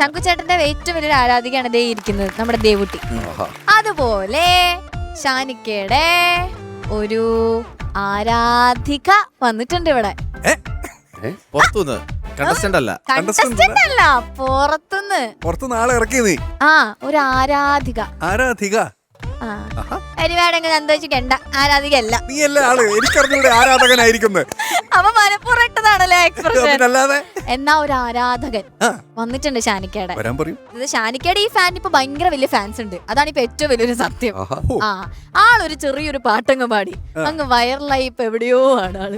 ശങ്കുചേട്ടന്റെ ഏറ്റവും വലിയൊരു ആരാധികയാണ് ദേ ഇരിക്കുന്നത് നമ്മുടെ ദേവുട്ടി. അതുപോലെ ഷാനിക്കയുടെ ഒരു ആരാധിക വന്നിട്ടുണ്ട് ഇവിടെ. പുറത്തുനിന്ന്? കണ്ടസ്റ്റന്റ് അല്ല. കണ്ടസ്റ്റന്റ് അല്ല പുറത്തുനിന്ന്. പുറത്ത് നാളെ ഇറക്കി നീ. ആ ഒരു ആരാധിക. ആരാധിക? ആ. പരിപാടിയൊക്കെ സന്തോഷിക്കണ്ട ആരാധിക അല്ല നീ അല്ലേ ആൾ? എനിക്കറിഞ്ഞൂടെ ആരാധകനായിരിക്കുന്നത് അപ്പൊ മനപ്പുറം ഇട്ടതാണല്ലേ എക്സ്പ്രഷൻ പിന്നല്ലാതെ എന്നാ ഒരു ആരാധകൻ. വന്നിട്ടുണ്ട് ഷാനിക്കയുടെ വരാൻ പറയൂ. ഇത് ഷാനിക്കയുടെ ഈ ഫാൻ ഇപ്പൊ ഭയങ്കര വലിയ ഫാൻസ് ഉണ്ട്. അതാണ് ഇപ്പൊ ഏറ്റവും വലിയൊരു സത്യം. ആഹാ. ആ ആളൊരു ചെറിയൊരു പാട്ടങ്ങ് പാടി. അങ്ങ് വൈറലായി ഇപ്പൊ എവിടെയോ ആണ് ആൾ.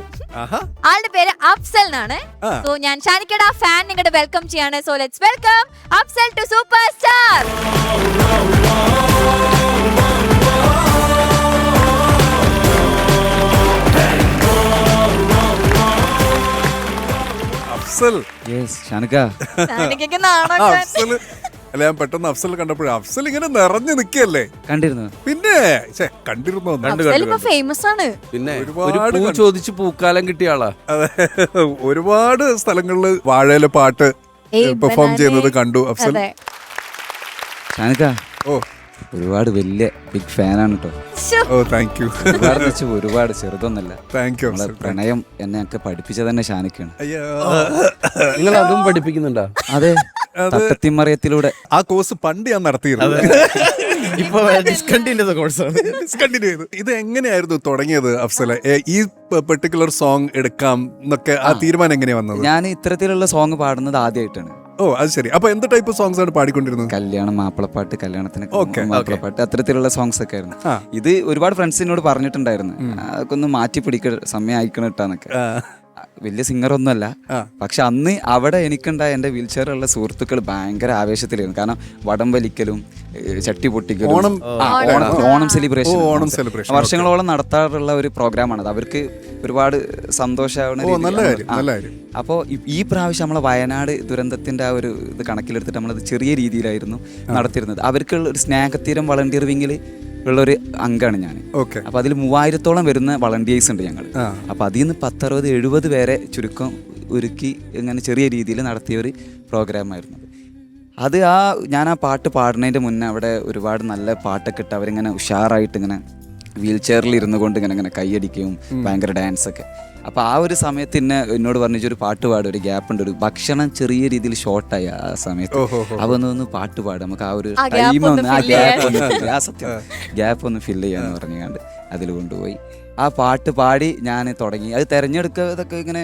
ആളുടെ പേര് അഫ്സൽ എന്നാണ്. സോ ഞാൻ ഷാനിക്കയുടെ ആ ഫാൻ നിങ്ങളുടെ വെൽക്കം ചെയ്യാണ്. So let's welcome Afsal to super star Afsal. Yes ഷാനക്ക. ഷാനിക്കയ്ക്ക് ആ, നാണോ അഫ്സൽ. അല്ല ഞാൻ പെട്ടെന്ന് അഫ്സൽ കണ്ടപ്പോഴേ അഫ്സൽ ഇങ്ങനെ നിറഞ്ഞു നിക്കല്ലേ കണ്ടിരുന്നു. പിന്നെ ഛെ, കണ്ടിരുന്നോ? അഫ്സൽ ഇപ്പൊ ഫേമസ് ആണ്. പിന്നെ ഒരുപാട് ഒരു പൂ കണ്ട്- ചോദിച്ച് പൂക്കാലം കിട്ടിയ ആളാ. അതെ. ഒരുപാട് സ്ഥലങ്ങളിൽ വാഴയിലെ പാട്ട് ഏയ് പെർഫോം ബനാനെ. ചെയ്യുന്നത് കണ്ടു അഫ്സൽ. അതെ. ഷാനക്ക. ഓ. ഒരുപാട് വലിയ ബിഗ് ഫാനാണ് കേട്ടോ. ഓ താങ്ക് യു ഒരുപാട് വെച്ച് ഒരുപാട് ചെറുതൊന്നല്ല. താങ്ക് യു നമ്മളെ പ്രണയം എന്നെ ഒക്കെ പഠിപ്പിച്ചത് തന്നെ ഷാനിക്കാണ്. അയ്യോ. നിങ്ങൾ അതും പഠിപ്പിക്കുന്നുണ്ടോ? അതെ. അത് തട്ടത്തിമറിയത്തിലൂടെ. ആ കോഴ്സ് പണ്ട് ഞാൻ നടത്തിയിരുന്നു. ഇപ്പൊ ഡിസ്കണ്ടിന്യൂ കോഴ്സാണ് ഡിസ്കണ്ടിന്യൂ ചെയ്തു ഇത് എങ്ങനെയായിരുന്നു തുടങ്ങിയത് അഫ്സല? ഈ പെർട്ടിക്കുലർ സോങ് എടുക്കാം എന്നൊക്കെ ആ തീരുമാനം എങ്ങനെയാ വന്നത്? ഞാൻ ഇത്തരത്തിലുള്ള സോങ് പാടുന്നത് ആദ്യമായിട്ടാണ് ഓ അത് ശരി. അപ്പൊ എന്ത് ടൈപ്പ് സോങ്സ് ആണ് പാടിക്കൊണ്ടിരുന്നത്? കല്യാണം മാപ്പിളപ്പാട്ട് കല്യാണത്തിന് മാപ്പിളപ്പാട്ട് അത്തരത്തിലുള്ള സോങ്സ് ഒക്കെ ആയിരുന്നു. ഇത് ഒരുപാട് ഫ്രണ്ട്സിനോട് പറഞ്ഞിട്ടുണ്ടായിരുന്നു. അതൊക്കെ ഒന്ന് മാറ്റി പിടിക്ക സമയം അയക്കണം ഇട്ടാന്നൊക്കെ വലിയ സിംഗർ ഒന്നുമല്ല പക്ഷെ അന്ന് അവിടെ എനിക്കുണ്ടായ എന്റെ വീൽ ചെയറിലുള്ള സുഹൃത്തുക്കൾ ഭയങ്കര ആവേശത്തിലായിരുന്നു. കാരണം വടം വലിക്കലും ചട്ടി പൊട്ടിക്കലും ഓണം ഓണം സെലിബ്രേഷൻ ഓണം സെലിബ്രേഷൻ വർഷങ്ങളോളം നടത്താറുള്ള ഒരു പ്രോഗ്രാമാണത് അവർക്ക് ഒരുപാട് സന്തോഷമാവുന്ന അപ്പോൾ ഈ പ്രാവശ്യം നമ്മളെ വയനാട് ദുരന്തത്തിന്റെ ആ ഒരു ഇത് കണക്കിലെടുത്തിട്ട് നമ്മളത് ചെറിയ രീതിയിലായിരുന്നു നടത്തിയിരുന്നത്. അവർക്കുള്ള ഒരു സ്നേഹത്തീരം വളണ്ടിയർ വിങ്ങിൽ ഉള്ള ഒരു അംഗമാണ് ഞാൻ. ഓക്കെ. അപ്പൊ അതിൽ മൂവായിരത്തോളം വരുന്ന വളണ്ടിയേഴ്സ് ഉണ്ട് ഞങ്ങൾ അപ്പോൾ അപ്പൊ അതിൽ നിന്ന് പത്തറുപത് എഴുപത് പേരെ ചുരുക്കം ഒരുക്കി ഇങ്ങനെ ചെറിയ രീതിയിൽ നടത്തിയ ഒരു പ്രോഗ്രാമായിരുന്നു അത്. ആ ഞാൻ ആ പാട്ട് പാടുന്നതിന്റെ മുന്നേ അവിടെ ഒരുപാട് നല്ല പാട്ടൊക്കെ ഇട്ട് അവരിങ്ങനെ ഉഷാറായിട്ട് ഇങ്ങനെ വീൽ ചെയറിൽ ഇരുന്നു കൊണ്ട് ഇങ്ങനെ ഇങ്ങനെ കൈയടിക്കും ഭയങ്കര ഡാൻസ് ഒക്കെ. അപ്പൊ ആ ഒരു സമയത്ത് എന്നെ എന്നോട് പറഞ്ഞു ഒരു പാട്ട് പാടും ഒരു ഗ്യാപ്പ് ഉണ്ട് ഒരു ഭക്ഷണം ചെറിയ രീതിയിൽ ഷോർട്ടായി ആ സമയത്ത്. അപ്പൊ ഒന്ന് ഒന്ന് പാട്ട് പാടും നമുക്ക് ആ ഒരു ടൈം ഒന്ന് ആ ഗ്യാപ്പ് ഒന്ന് ആ സത്യം. ഗ്യാപ്പ് ഒന്ന് ഫില്ല് ചെയ്യാന്ന് പറഞ്ഞുകൊണ്ട് അതിൽ കൊണ്ടുപോയി. ആ പാട്ട് പാടി ഞാൻ തുടങ്ങി. അത് തിരഞ്ഞെടുക്കുക ഇതൊക്കെ ഇങ്ങനെ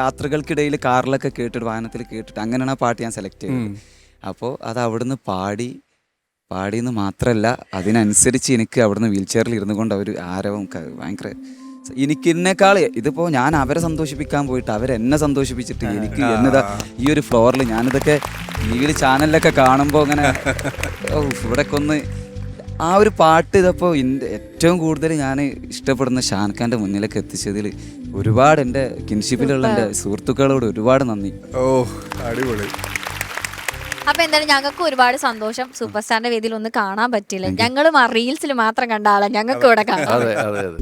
യാത്രകൾക്കിടയിൽ കാറിലൊക്കെ കേട്ടിട്ട് വാഹനത്തിൽ കേട്ടിട്ട് അങ്ങനെയാണ് ആ പാട്ട് ഞാൻ സെലക്ട് ചെയ്തത്. അപ്പോൾ അത് അവിടുന്ന് പാടി പാടിയെന്ന് മാത്രമല്ല അതിനനുസരിച്ച് എനിക്ക് അവിടുന്ന് വീൽ ചെയറിൽ ഇരുന്നു കൊണ്ട് അവർ ആരവം ഭയങ്കര എനിക്ക് എന്നെക്കാൾ ഇതിപ്പോൾ ഞാൻ അവരെ സന്തോഷിപ്പിക്കാൻ പോയിട്ട് അവരെന്നെ സന്തോഷിപ്പിച്ചിട്ട് എനിക്ക് എന്നതാ ഈ ഒരു ഫ്ലോറിൽ ഞാനിതൊക്കെ ഈ വിയിൽ ചാനലിലൊക്കെ കാണുമ്പോൾ അങ്ങനെ ഓ ഇവിടെയൊക്കെ ഒന്ന് ആ ഒരു പാട്ട് ഇതപ്പോൾ ഏറ്റവും കൂടുതൽ ഞാൻ ഇഷ്ടപ്പെടുന്ന ഷാൻഖാന്റെ മുന്നിലേക്ക് എത്തിച്ചതിൽ ഒരുപാട് എന്റെ കിൻഷിപ്പിലുള്ള എന്റെ സുഹൃത്തുക്കളോട് ഒരുപാട് നന്ദി. ഓ അടിപൊളി. അപ്പൊ എന്തായാലും ഞങ്ങൾക്ക് ഒരുപാട് സന്തോഷം. സൂപ്പർ സ്റ്റാറിന്റെ വേദിയിൽ ഒന്ന് കാണാൻ പറ്റില്ല ഞങ്ങളും ആ റീൽസിൽ മാത്രം കണ്ട ആളെ. ഞങ്ങൾക്ക് ഇവിടെ കാണാം. അതെ അതെ അതെ.